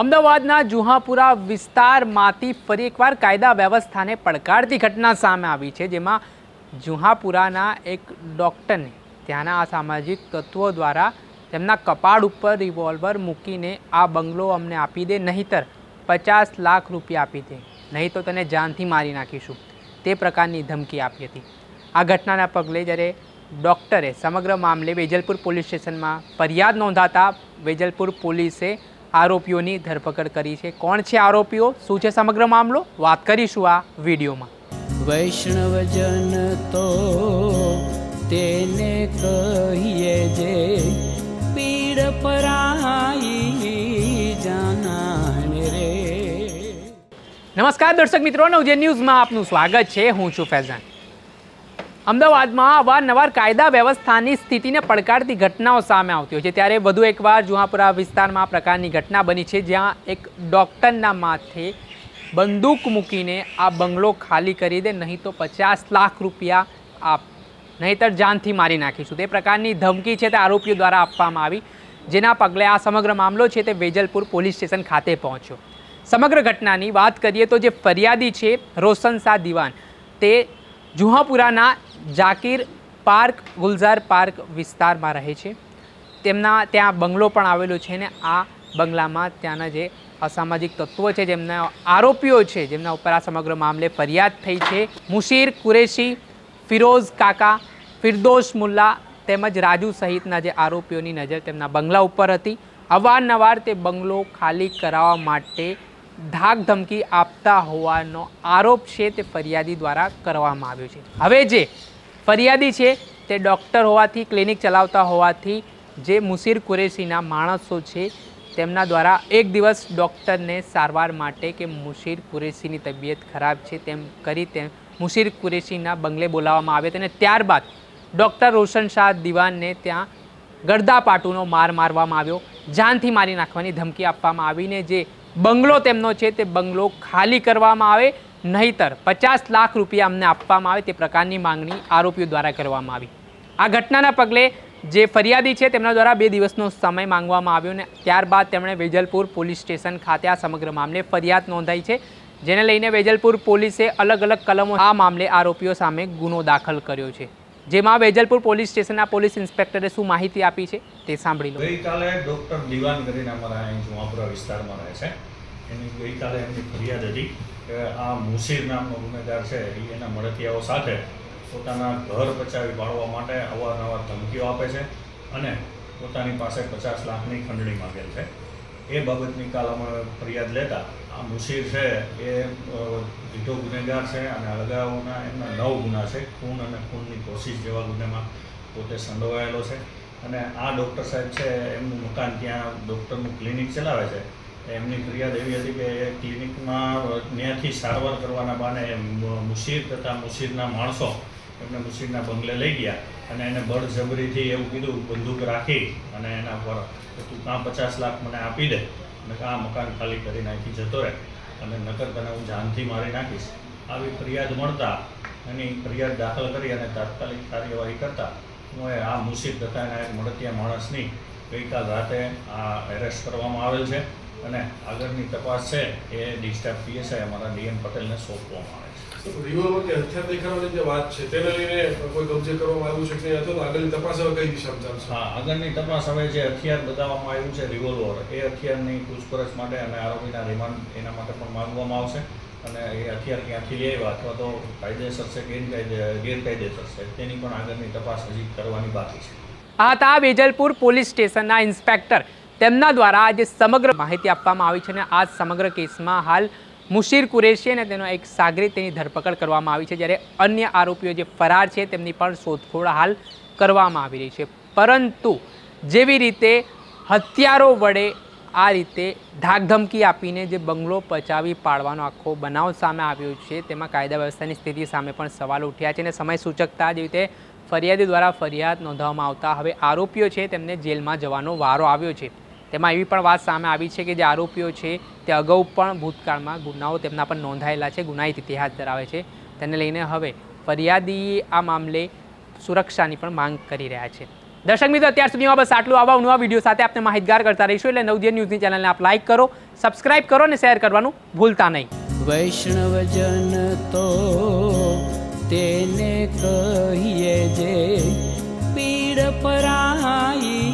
અમદાવાદના જુહાપુરા વિસ્તારમાંથી ફરી એકવાર કાયદા વ્યવસ્થાને પડકારતી ઘટના સામે આવી છે, જેમાં જુહાપુરાના એક ડૉક્ટરને ત્યાંના સામાજિક તત્વો દ્વારા તેમના કપાળ ઉપર રિવોલ્વર મૂકીને આ બંગલો અમને આપી દે, નહીતર પચાસ લાખ રૂપિયા આપી દે, નહીં તો તને જાનથી મારી નાખીશું. તે પ્રકારની ધમકી આપી હતી. આ ઘટનાના પગલે જ્યારે ડૉક્ટરે સમગ્ર મામલે વેજલપુર પોલીસ સ્ટેશનમાં ફરિયાદ નોંધાતા વેજલપુર પોલીસે આરોપીઓની ધરપકડ કરી છે. કોણ છે આરોપીઓ? શું છે સમગ્ર મામલો? વાત કરીશું આ વિડીયોમાં. વૈષ્ણવજન તો તેને કહીએ જે પીડ પરાઈ જાનાને રે. નમસ્કાર દર્શક મિત્રો નવજે ન્યૂઝમાં આપનું સ્વાગત છે. હું છું ફૈઝાન. અમદાવાદમાં અવારનવાર કાયદા વ્યવસ્થાની સ્થિતિને પડકારતી ઘટનાઓ સામે આવતી હોય છે. ત્યારે વધુ એકવાર જુહાપુરા વિસ્તારમાં આ પ્રકારની ઘટના બની છે, જ્યાં એક ડૉક્ટરના માથે બંદૂક મૂકીને આ બંગલો ખાલી કરી દે, નહીં તો પચાસ લાખ રૂપિયા આપ નહીંતર જાનથી મારી નાખીશું. તે પ્રકારની ધમકી છે તે આરોપીઓ દ્વારા આપવામાં આવી. જેના પગલે આ સમગ્ર મામલો છે તે વેજલપુર પોલીસ સ્ટેશન ખાતે પહોંચ્યો. સમગ્ર ઘટનાની વાત કરીએ તો જે ફરિયાદી છે રોશન શાહ દિવાન, તે જુહાપુરાના જાકીર પાર્ક, ગુલઝાર પાર્ક વિસ્તારમાં રહે છે. તેમના ત્યાં બંગલો પણ આવેલો છે ને આ બંગલામાં ત્યાંના જે અસામાજિક તત્વો છે, જેમના આરોપીઓ છે, જેમના ઉપર આ સમગ્ર મામલે ફરિયાદ થઈ છે. મુશીર કુરેશી, ફિરોઝ કાકા ફિરદોશ મુલ્લા તેમજ રાજુ સહિતના જે આરોપીઓની નજર તેમના બંગલા ઉપર હતી. અવારનવાર તે બંગલો ખાલી કરાવવા માટે ધાક ધમકી આપતા હોવાનો આરોપ છે, તે ફરિયાદી દ્વારા કરવામાં આવ્યો છે. હવે જે ફરિયાદી છે, તે ડૉક્ટર હોવાથી, ક્લિનિક ચલાવતા હોવાથી જે મુસીર કુરેશીના માણસો છે, તેમના દ્વારા એક દિવસ ડૉક્ટરને સારવાર માટે કે મુશીર કુરેશીની તબિયત ખરાબ છે, તેમ કરી તેમ મુશીર કુરેશીના બંગલે બોલાવવામાં આવે અને ત્યારબાદ ડૉક્ટર રોશન શાહ દિવાનને ત્યાં ગરદાપાટુનો માર મારવામાં આવ્યો. જાનથી મારી નાખવાની ધમકી આપવામાં આવીને જે બંગલો તેમનો છે, તે બંગલો ખાલી કરવામાં આવે. નહીતર પચાસ લાખ રૂપિયા અમને આપવામાં આવે તે પ્રકારની માંગણી આરોપીઓ દ્વારા કરવામાં આવી. આ ઘટનાના પગલે જે ફરિયાદી છે તેમના દ્વારા બે દિવસનો સમય માંગવામાં આવ્યો ને ત્યારબાદ તેમણે વેજલપુર પોલીસ સ્ટેશન ખાતે આ સમગ્ર મામલે ફરિયાદ નોંધાઈ છે, જેને લઈને વેજલપુર પોલીસે અલગ અલગ કલમો આ મામલે આરોપીઓ સામે ગુનો દાખલ કર્યો છે. જેમાં વેજલપુર પોલીસ સ્ટેશનના પોલીસ ઇન્સ્પેક્ટરે શું માહિતી આપી છે તે સાંભળી લો. ગઈકાલે ડૉક્ટર દિવાન કરીને અમારા અહીં વિસ્તારમાં રહે છે. એની ગઈકાલે એમની ફરિયાદ હતી. કે આ મુસીર નામનો ગુનેગાર છે એ એના મળતિયાઓ સાથે પોતાના ઘર બચાવી પાડવા માટે અવારનવાર ધમકીઓ આપે છે અને પોતાની પાસે પચાસ લાખની ખંડણી માગેલ છે. એ બાબતની કાલ અમે ફરિયાદ લેતા આ મુશીર છે એ અ, ગુનેગાર છે અને અગાઉના એમના નવ ગુના છે ખૂન અને ખૂનની કોશિશ જેવા ગુનેમાં પોતે સંડોવાયેલો છે. અને આ ડૉક્ટર સાહેબ છે એમનું મકાન ત્યાં ડૉક્ટરનું ક્લિનિક ચલાવે છે. એમની ફરિયાદ એવી હતી કે ક્લિનિકમાં ત્યાંથી સારવાર કરવાના બહાને મુશીર તથા મુશીરના માણસો એમને મુશીરના બંગલે લઈ ગયા અને એને બળજબરીથી એવું કીધું, બંદૂક રાખી અને એના પર તું કાં પચાસ લાખ મને આપી દે અને કાં મકાન ખાલી કરી નાખી જતો રહે અને નકર તને હું જાનથી મારી નાખીશ. આવી ફરિયાદ મળતા એની ફરિયાદ દાખલ કરી અને તાત્કાલિક કાર્યવાહી કરતા હું એ આ મુસીબ તથા એના એક મળતિયા માણસની ગઈકાલ રાતે આ એરેસ્ટ કરવામાં આવેલ છે. અને આગળની તપાસ છે એ ડિસ્ટર્બ પીએસઆઈ અમારા ડીએન પટેલને સોંપવામાં આવે છે. રિવોલ્વર કે હથિયાર દેખાડવાની જે વાત છે તેને લઈને કોઈ કબજે કરવામાં આવ્યું છે કે અથવા આગળની તપાસ હવે કઈ દિશામાં ચાલશે? હા આગળની તપાસ હવે જે હથિયાર બતાવવામાં આવ્યું છે રિવોલ્વર એ હથિયારની પૂછપરછ માટે અને આરોપીના રિમાન્ડ એના માટે પણ માંગવામાં આવશે. અને એ હથિયાર ક્યાંથી લેવા અથવા તો કાયદેસર છે ગેરકાયદે ગેરકાયદેસર છે તેની પણ આગળની તપાસ હજી કરવાની બાકી છે. આ તા વેજલપુર પોલીસ સ્ટેશનના ઇન્સ્પેક્ટર તેમના દ્વારા જે સમગ્ર માહિતી આપવામાં આવી છે અને આ સમગ્ર કેસમાં હાલ મુશીર કુરેશી અને તેનો એક સાગરી તેની ધરપકડ કરવામાં આવી છે, જ્યારે અન્ય આરોપીઓ જે ફરાર છે તેમની પણ શોધખોળ હાલ કરવામાં આવી રહી છે. પરંતુ જેવી રીતે હથિયારો વડે આ રીતે ધાકધમકી આપીને જે બંગલો પચાવી પાડવાનો આખો બનાવ સામે આવ્યો છે, તેમાં કાયદા વ્યવસ્થાની સ્થિતિ સામે પણ સવાલ ઉઠ્યા છે અને સમય સૂચકતા જેવી રીતે ફરિયાદી દ્વારા ફરિયાદ નોંધવામાં આવતા હવે આરોપીઓ છે તેમને જેલમાં જવાનો વારો આવ્યો છે. તેમાં એવી પણ વાત સામે આવી છે કે જે આરોપીઓ છે, તે અગાઉ પણ ભૂતકાળમાં ગુનાઓ તેમના પર નોંધાયેલા છે, ગુનાહિત ઇતિહાસ ધરાવે છે. તેને લઈને હવે ફરિયાદી આ મામલે સુરક્ષાની પણ માંગ કરી રહ્યા છે. દર્શક મિત્રો, અત્યાર સુધીમાં બસ આટલું. આવા નવા વીડિયો સાથે આપણે માહિતગાર કરતા રહીશું એટલે નવજીવન ન્યૂઝની ચેનલને આપ લાઈક કરો, સબસ્ક્રાઇબ કરો અને શેર કરવાનું ભૂલતા નહીં. વૈષ્ણવજન તો તેને કહીએ જે પીડ પરાઈ